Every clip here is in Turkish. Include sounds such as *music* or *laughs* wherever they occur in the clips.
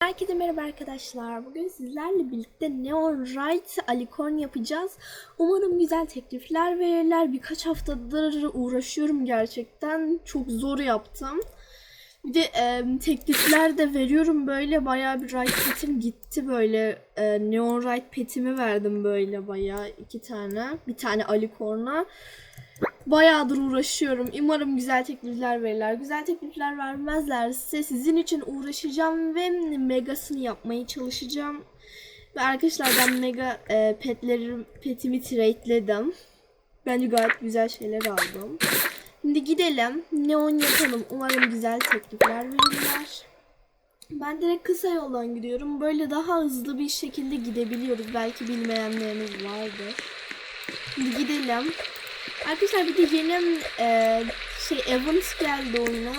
Herkese merhaba arkadaşlar. Bugün sizlerle birlikte Neon Right Alicorn yapacağız. Umarım güzel teklifler verirler. Birkaç haftadır uğraşıyorum gerçekten. Çok zor yaptım. Bir de e, teklifler de veriyorum böyle. Bayağı bir Right petim gitti böyle. E, Neon Right petimi verdim böyle bayağı iki tane. Bir tane Alicorn'a. Bayağıdır uğraşıyorum. Umarım güzel teklifler verirler. Güzel teklifler vermezlerse sizin için uğraşacağım ve megasını yapmaya çalışacağım. Ve arkadaşlar ben mega e, petlerim, petimi trade'ledim. Bence gayet güzel şeyler aldım. Şimdi gidelim. Neon yapalım. Umarım güzel teklifler verirler. Ben direkt kısa yoldan gidiyorum. Böyle daha hızlı bir şekilde gidebiliyoruz. Belki bilmeyenleriniz vardır. Şimdi gidelim. Arkadaşlar bir de yeni e, şey Evans geldi oyuna.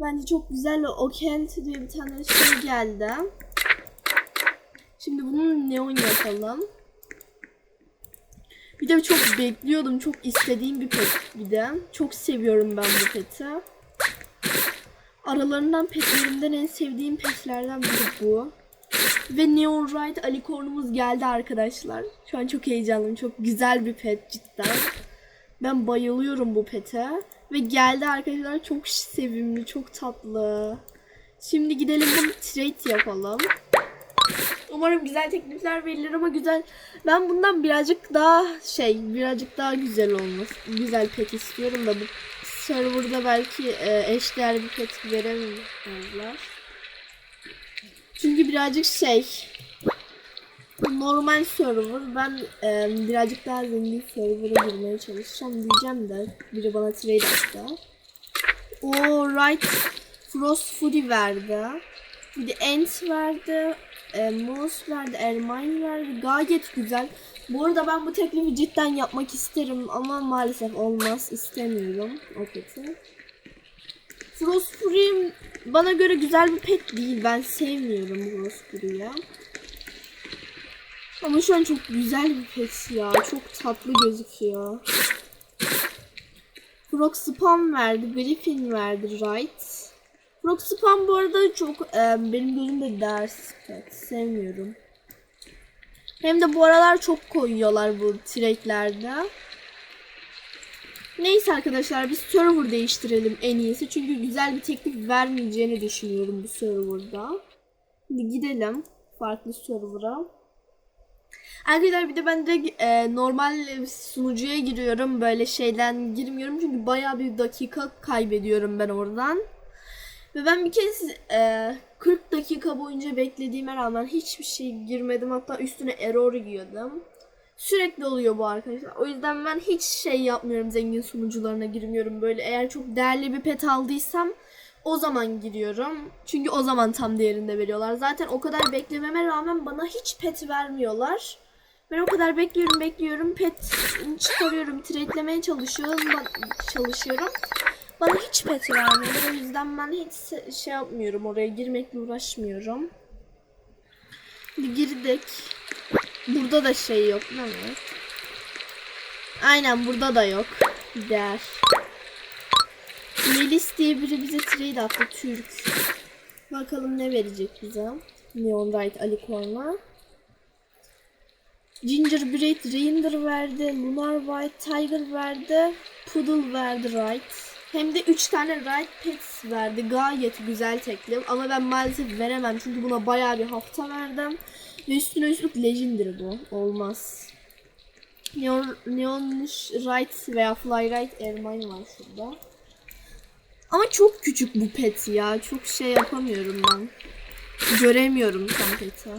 Bence çok güzel o Kent diye bir tane şey geldi. Şimdi bunun neon yapalım. Bir de çok bekliyordum. Çok istediğim bir pet bir de. Çok seviyorum ben bu peti. Aralarından petlerimden en sevdiğim petlerden biri bu. Ve Neon Ride Alicorn'umuz geldi arkadaşlar. Şu an çok heyecanlıyım. Çok güzel bir pet cidden. Ben bayılıyorum bu pete. Ve geldi arkadaşlar. Çok sevimli, çok tatlı. Şimdi gidelim bunu trade yapalım. Umarım güzel teklifler verilir ama güzel. Ben bundan birazcık daha şey, birazcık daha güzel olması. Güzel pet istiyorum da bu serverda belki e, eşdeğer bir pet veremezler. Çünkü birazcık şey normal server. Ben e, birazcık daha zengin server'a girmeye çalışacağım diyeceğim de biri bana trade attı. O right Frost Fury verdi. Bir de Ant verdi. E, Mouse verdi. Ermine verdi. Gayet güzel. Bu arada ben bu teklifi cidden yapmak isterim ama maalesef olmaz. istemiyorum o peti. Frost Fury bana göre güzel bir pet değil. Ben sevmiyorum Frost Fury'yi. Ama şu an çok güzel bir pet ya. Çok tatlı gözüküyor. Frog Spam verdi. Griffin verdi. Right. Frog Spam bu arada çok e, benim gözümde ders pet. Sevmiyorum. Hem de bu aralar çok koyuyorlar bu trade'lerde. Neyse arkadaşlar biz server değiştirelim en iyisi. Çünkü güzel bir teklif vermeyeceğini düşünüyorum bu serverda. Şimdi gidelim farklı server'a. Arkadaşlar bir de ben de e, normal sunucuya giriyorum. Böyle şeyden girmiyorum. Çünkü bayağı bir dakika kaybediyorum ben oradan. Ve ben bir kez e, 40 dakika boyunca beklediğime rağmen hiçbir şey girmedim. Hatta üstüne error giyiyordum. Sürekli oluyor bu arkadaşlar. O yüzden ben hiç şey yapmıyorum. Zengin sunucularına girmiyorum. Böyle eğer çok değerli bir pet aldıysam o zaman giriyorum. Çünkü o zaman tam değerinde veriyorlar. Zaten o kadar beklememe rağmen bana hiç pet vermiyorlar. Ben o kadar bekliyorum bekliyorum. Pet çıkarıyorum. Trade'lemeye çalışıyorum. çalışıyorum. Bana hiç pet vermiyor. O yüzden ben hiç şey yapmıyorum. Oraya girmekle uğraşmıyorum. Girdik. Burada da şey yok değil mi? Aynen burada da yok. Değer. Melis diye biri bize trade attı Türk. Bakalım ne verecek bize. Neon Right Alicorn'a. Gingerbread Reindeer verdi. Lunar White Tiger verdi. Poodle verdi Right. Hem de 3 tane Right Pets verdi. Gayet güzel teklif. Ama ben maalesef veremem. Çünkü buna bayağı bir hafta verdim. Üstüne üstlük Legendary bu. Olmaz. Neon, Neon Right veya Fly Right Ermine var şurada. Ama çok küçük bu pet ya. Çok şey yapamıyorum ben. Göremiyorum tam peti.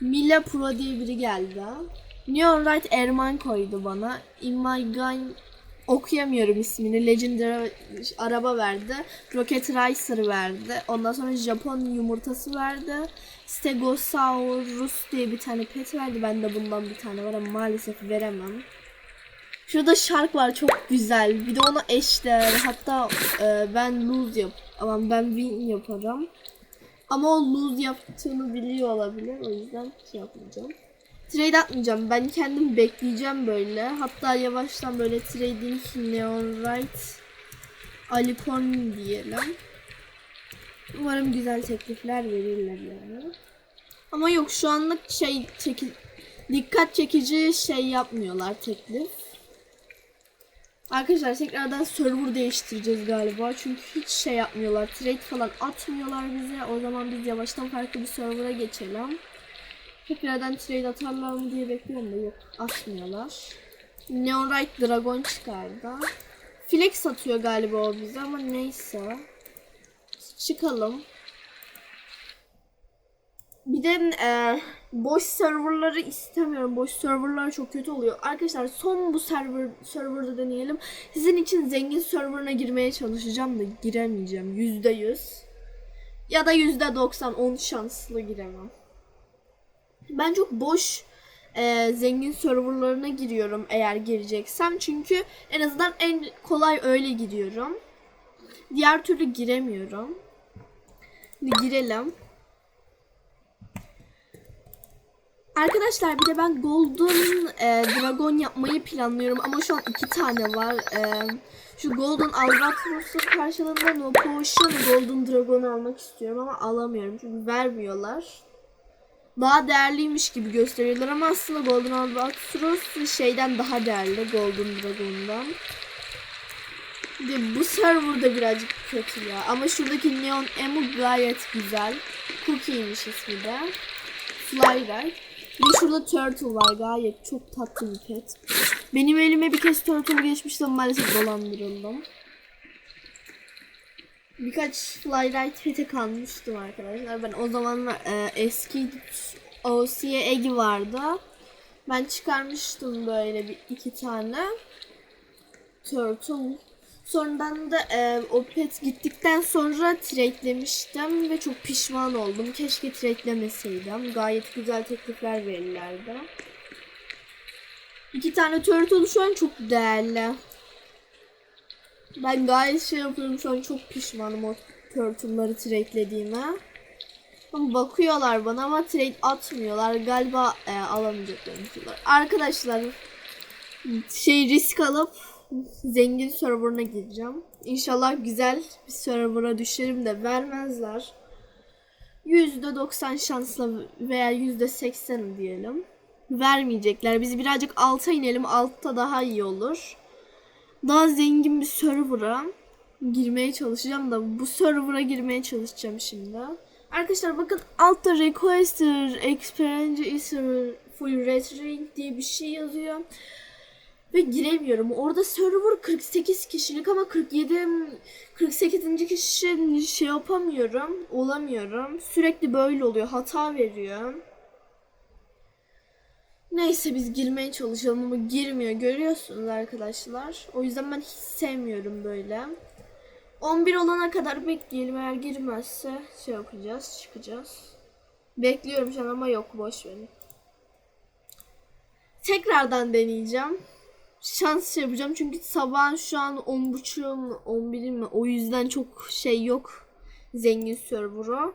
Mila Pro diye biri geldi. Neon Right Erman koydu bana. In My Gun okuyamıyorum ismini. Legendary araba verdi. Rocket Racer verdi. Ondan sonra Japon yumurtası verdi. Stegosaurus diye bir tane pet verdi. Bende bundan bir tane var ama maalesef veremem. Şurada şark var çok güzel. Bir de ona eşler. Hatta e, ben lose yap. Ama ben win yaparım. Ama o lose yaptığını biliyor olabilir. O yüzden şey yapmayacağım. Trade atmayacağım. Ben kendim bekleyeceğim böyle. Hatta yavaştan böyle trading neon right alicorn diyelim. Umarım güzel teklifler verirler yani. Ama yok şu anlık şey çeki dikkat çekici şey yapmıyorlar teklif. Arkadaşlar tekrardan server değiştireceğiz galiba. Çünkü hiç şey yapmıyorlar. Trade falan atmıyorlar bize. O zaman biz yavaştan farklı bir server'a geçelim. Tekrardan trade atarlar mı diye bekliyorum da yok. Atmıyorlar. Neonrite Dragon çıkardı. Flex atıyor galiba o bize ama neyse. Çıkalım. Bir de e, boş serverları istemiyorum. Boş serverlar çok kötü oluyor. Arkadaşlar son bu server serverda deneyelim. Sizin için zengin serverına girmeye çalışacağım da giremeyeceğim. Yüzde yüz. Ya da yüzde doksan on şanslı giremem. Ben çok boş e, zengin serverlarına giriyorum eğer gireceksem. Çünkü en azından en kolay öyle giriyorum. Diğer türlü giremiyorum. Şimdi girelim. Arkadaşlar bir de ben Golden e, Dragon yapmayı planlıyorum ama şu an iki tane var. E, şu Golden Albatros'un karşılığında No Potion Golden Dragon almak istiyorum ama alamıyorum çünkü vermiyorlar. Daha değerliymiş gibi gösteriyorlar ama aslında Golden Albatros şeyden daha değerli Golden Dragon'dan. De bu serverda birazcık kötü ya ama şuradaki Neon Emu gayet güzel. Cookie'ymiş ismi de. Bir de şurada Turtle var gayet çok tatlı bir pet. Benim elime bir kez Turtle geçmişti ama maalesef dolandırıldım. Birkaç Flyright pete kalmıştım arkadaşlar. Ben o zamanlar e, eski OC'ye Egi vardı. Ben çıkarmıştım böyle bir iki tane Turtle. Sonradan da e, o pet gittikten sonra trade'lemiştim ve çok pişman oldum. Keşke trade'lemeseydim. Gayet güzel teklifler verirlerdi. İki tane turtle şu an çok değerli. Ben gayet şey yapıyorum şu an çok pişmanım o turtle'ları trade'lediğime. Ama bakıyorlar bana ama trade atmıyorlar. Galiba e, alamayacaklarını düşünüyorlar. Arkadaşlar şey risk alıp zengin serverına gireceğim. İnşallah güzel bir server'a düşerim de vermezler. %90 şansla veya %80 diyelim. Vermeyecekler. Biz birazcık alta inelim. Altta daha iyi olur. Daha zengin bir server'a girmeye çalışacağım da bu server'a girmeye çalışacağım şimdi. Arkadaşlar bakın altta requester experience is full rating diye bir şey yazıyor ve giremiyorum. Orada server 48 kişilik ama 47 48. kişi şey yapamıyorum. Olamıyorum. Sürekli böyle oluyor. Hata veriyor. Neyse biz girmeye çalışalım ama girmiyor. Görüyorsunuz arkadaşlar. O yüzden ben hiç sevmiyorum böyle. 11 olana kadar bekleyelim. Eğer girmezse şey yapacağız. Çıkacağız. Bekliyorum şu an ama yok. Boş verin. Tekrardan deneyeceğim şans şey yapacağım çünkü sabahın şu an 10.30'um 11'im mi o yüzden çok şey yok zengin server'a.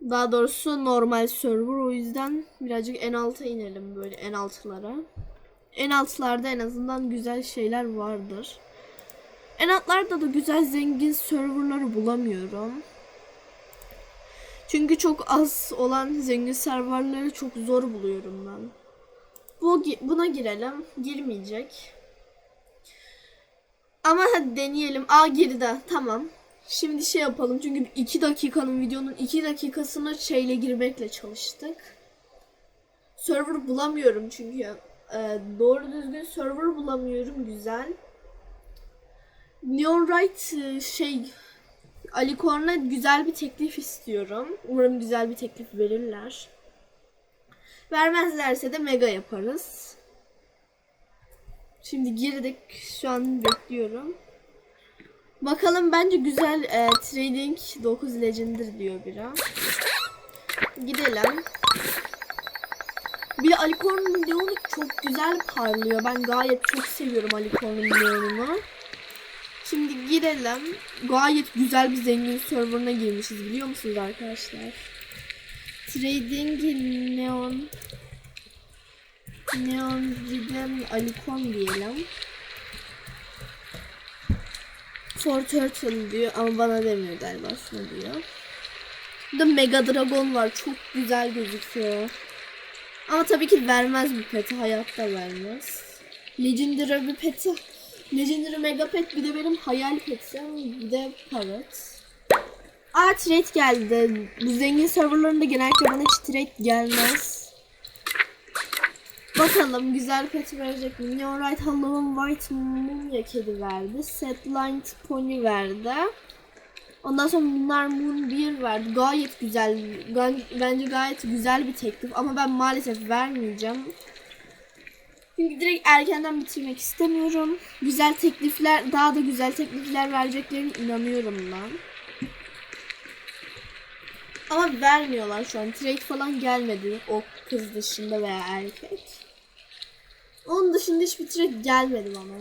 Daha doğrusu normal server o yüzden birazcık en alta inelim böyle en altlara. En altlarda en azından güzel şeyler vardır. En altlarda da güzel zengin serverları bulamıyorum. Çünkü çok az olan zengin serverleri çok zor buluyorum ben. Bu buna girelim. Girmeyecek. Ama hadi deneyelim. A girdi. Tamam. Şimdi şey yapalım. Çünkü 2 dakikanın videonun 2 dakikasını şeyle girmekle çalıştık. Server bulamıyorum çünkü. Ee, doğru düzgün server bulamıyorum. Güzel. Neon Right şey Alicorn'a güzel bir teklif istiyorum. Umarım güzel bir teklif verirler. Vermezlerse de mega yaparız. Şimdi girdik. Şu an bekliyorum. Bakalım bence güzel e, trading 9 legendir diyor biri. Gidelim. Bir de Alicorn'un neonu çok güzel parlıyor. Ben gayet çok seviyorum Alicorn'un neonunu. Şimdi girelim. Gayet güzel bir zengin serverına girmişiz biliyor musunuz arkadaşlar? Trading Neon Neon Ridem Alicon diyelim. For Turtle diyor ama bana demiyor galiba şunu diyor. Burada Mega Dragon var. Çok güzel gözüküyor. Ama tabii ki vermez bir peti. Hayatta vermez. Legendary bir peti. Legendary Mega Pet bir de benim hayal petim. Bir de Parrot. Aa trade geldi. Bu zengin serverlarında genellikle bana hiç trade gelmez. Bakalım güzel pet verecek mi? Neon Right Halloween White Mumya kedi verdi. Setline Pony verdi. Ondan sonra bunlar Moon 1 verdi. Gayet güzel. Bence gayet güzel bir teklif. Ama ben maalesef vermeyeceğim. Çünkü direkt erkenden bitirmek istemiyorum. Güzel teklifler, daha da güzel teklifler vereceklerine inanıyorum ben. Ama vermiyorlar şu an. Trade falan gelmedi o kız dışında veya erkek. Onun dışında hiçbir trade gelmedi bana.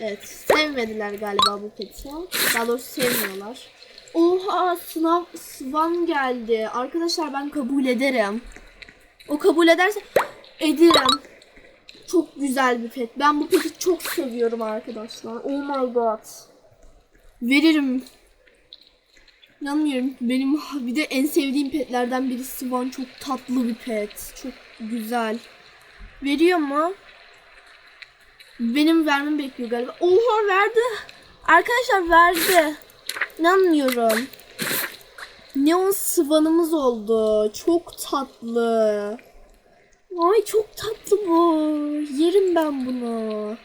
Evet, sevmediler galiba bu peti. Daha doğrusu sevmiyorlar. Oha, sınav Swan geldi. Arkadaşlar ben kabul ederim. O kabul ederse ederim. Çok güzel bir pet. Ben bu peti çok seviyorum arkadaşlar. Oh my god. Veririm. İnanmıyorum. Benim bir de en sevdiğim petlerden biri Swan. Çok tatlı bir pet. Çok güzel. Veriyor mu? Benim vermem bekliyor galiba. Oha verdi. Arkadaşlar verdi. İnanmıyorum. Neon sıvanımız oldu. Çok tatlı. Ay çok tatlı bu. Yerim ben bunu.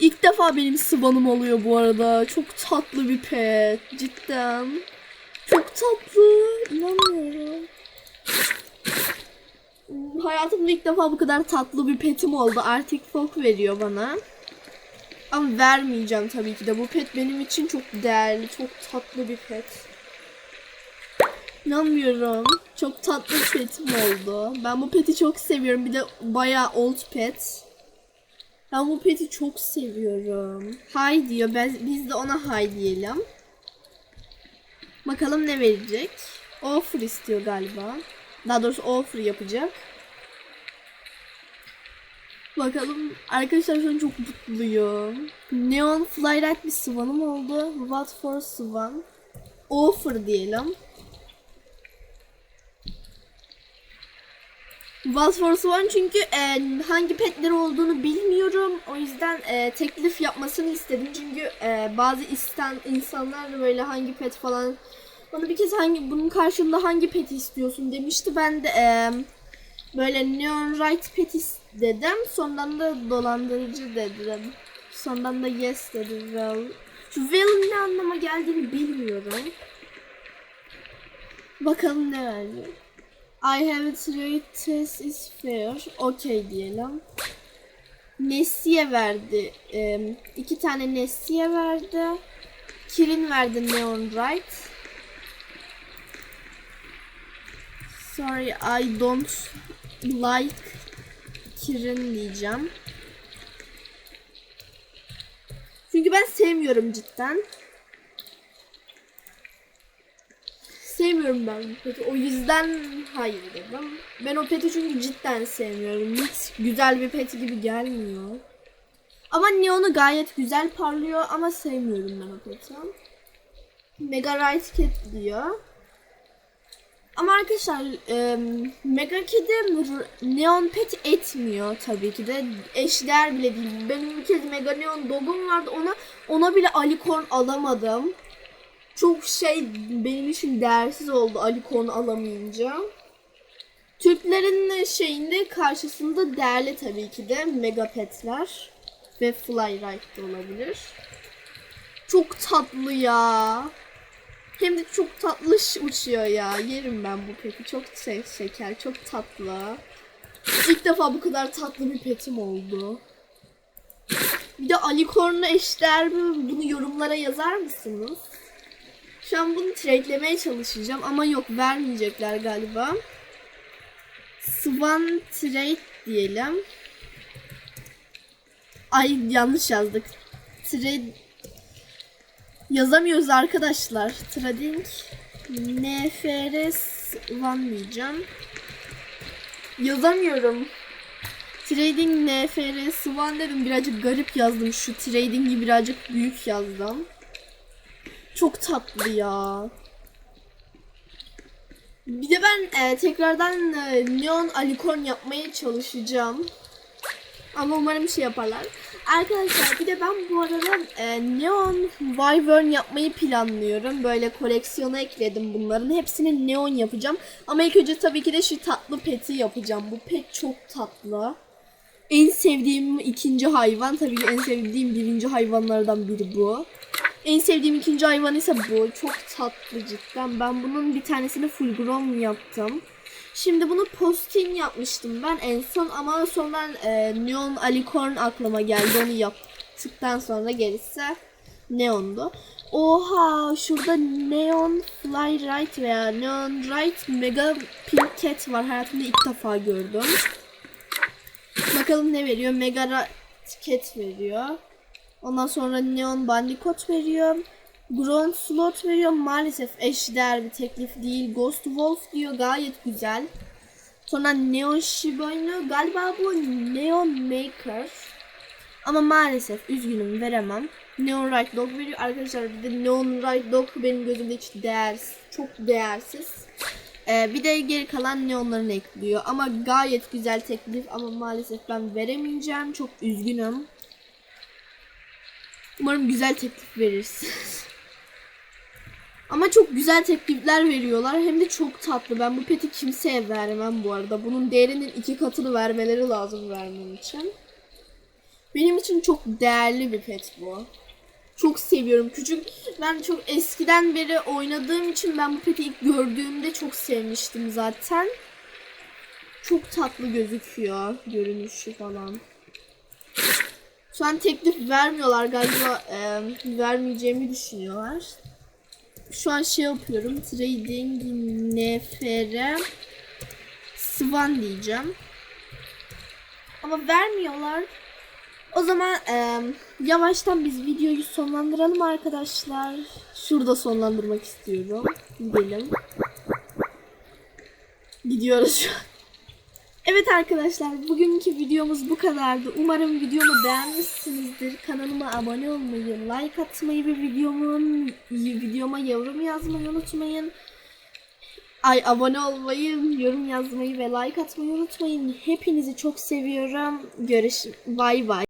İlk defa benim sıvanım oluyor bu arada. Çok tatlı bir pet. Cidden. Çok tatlı. İnanmıyorum. Hayatımda ilk defa bu kadar tatlı bir petim oldu. Arctic Folk veriyor bana. Ama vermeyeceğim tabii ki de. Bu pet benim için çok değerli, çok tatlı bir pet. İnanmıyorum. Çok tatlı bir petim oldu. Ben bu peti çok seviyorum. Bir de bayağı old pet. Ben bu peti çok seviyorum. Hay diyor. Ben, biz de ona hay diyelim. Bakalım ne verecek. Offer istiyor galiba. Daha doğrusu offer yapacak. Bakalım. Arkadaşlar şu an çok mutluyum. Neon Flylight bir Swan'ım oldu. What for Swan? Offer diyelim. What for Swan çünkü e, hangi petleri olduğunu bilmiyorum. O yüzden e, teklif yapmasını istedim. Çünkü e, bazı isten insanlar böyle hangi pet falan bana bir kez hangi bunun karşılığında hangi pet istiyorsun demişti. Ben de e, böyle Neon Right pet is- dedim. Sonradan da dolandırıcı dedim. Sonradan da yes dedi. Well. Şu well'in ne anlama geldiğini bilmiyorum. Bakalım ne verecek. I have a trade test is fair. Okay diyelim. Nessi'ye verdi. Ee, iki tane Nessi'ye verdi. Kirin verdi Neon Right. Sorry I don't like Kirin diyeceğim. Çünkü ben sevmiyorum cidden. Sevmiyorum ben peti. O yüzden hayır dedim. Ben o peti çünkü cidden sevmiyorum. Hiç güzel bir peti gibi gelmiyor. Ama Neon'u gayet güzel parlıyor ama sevmiyorum ben o peti. Mega Right Cat diyor. Arkadaşlar e, Mega Kedi Neon Pet etmiyor tabii ki de. Eşdeğer bile değil. Benim bir kez Mega Neon Dog'um vardı. Ona ona bile Alicorn alamadım. Çok şey benim için değersiz oldu Alicorn alamayınca. Türklerin şeyinde karşısında değerli tabii ki de Mega Pet'ler ve Flyride de olabilir. Çok tatlı ya. Hem de çok tatlı ş- uçuyor ya. Yerim ben bu peti. Çok şey, şeker, çok tatlı. İlk defa bu kadar tatlı bir petim oldu. Bir de Alicorn'la eşdeğer mi? Bunu yorumlara yazar mısınız? Şu an bunu trade'lemeye çalışacağım ama yok vermeyecekler galiba. Swan trade diyelim. Ay yanlış yazdık. Trade yazamıyoruz arkadaşlar. Trading NFRS diyeceğim. Yazamıyorum. Trading NFR Swan dedim birazcık garip yazdım. Şu trading'i birazcık büyük yazdım. Çok tatlı ya. Bir de ben e, tekrardan e, neon alikorn yapmaya çalışacağım. Ama umarım şey yaparlar. Arkadaşlar bir de ben bu arada e, neon wyvern yapmayı planlıyorum. Böyle koleksiyona ekledim bunların. Hepsini neon yapacağım. Ama ilk önce tabii ki de şu tatlı peti yapacağım. Bu pet çok tatlı. En sevdiğim ikinci hayvan. Tabii ki en sevdiğim birinci hayvanlardan biri bu. En sevdiğim ikinci hayvan ise bu. Çok tatlı cidden. Ben bunun bir tanesini full grown yaptım. Şimdi bunu postin yapmıştım ben en son ama sonradan e, Neon Alicorn aklıma geldi. Onu yaptıktan sonra gerisi Neon'du. Oha şurada Neon Fly Right veya Neon Right Mega Pink Cat var. Hayatımda ilk defa gördüm. Bakalım ne veriyor? Mega Cat veriyor. Ondan sonra Neon Bandicoot veriyor. Ground Slot veriyor. Maalesef eşdeğer bir teklif değil. Ghost Wolf diyor. Gayet güzel. Sonra Neon Shiba Inu. Galiba bu Neon Maker. Ama maalesef üzgünüm veremem. Neon Right Dog veriyor. Arkadaşlar bir de Neon Right Dog benim gözümde hiç değersiz. Çok değersiz. Ee, bir de geri kalan neonlarını ekliyor. Ama gayet güzel teklif ama maalesef ben veremeyeceğim. Çok üzgünüm. Umarım güzel teklif verirsiniz. *laughs* Ama çok güzel teklifler veriyorlar. Hem de çok tatlı. Ben bu peti kimseye vermem bu arada. Bunun değerinin iki katını vermeleri lazım vermem için. Benim için çok değerli bir pet bu. Çok seviyorum. Küçük ben çok eskiden beri oynadığım için ben bu peti ilk gördüğümde çok sevmiştim zaten. Çok tatlı gözüküyor görünüşü falan. Şu an teklif vermiyorlar galiba e, vermeyeceğimi düşünüyorlar. Şu an şey yapıyorum. Trading nefere Swan diyeceğim. Ama vermiyorlar. O zaman e, yavaştan biz videoyu sonlandıralım arkadaşlar. Şurada sonlandırmak istiyorum. Gidelim. Gidiyoruz şu an. Evet arkadaşlar bugünkü videomuz bu kadardı. Umarım videomu beğenmişsinizdir. Kanalıma abone olmayı, like atmayı ve videomun videoma yorum yazmayı unutmayın. Ay abone olmayı, yorum yazmayı ve like atmayı unutmayın. Hepinizi çok seviyorum. Görüş bay bay.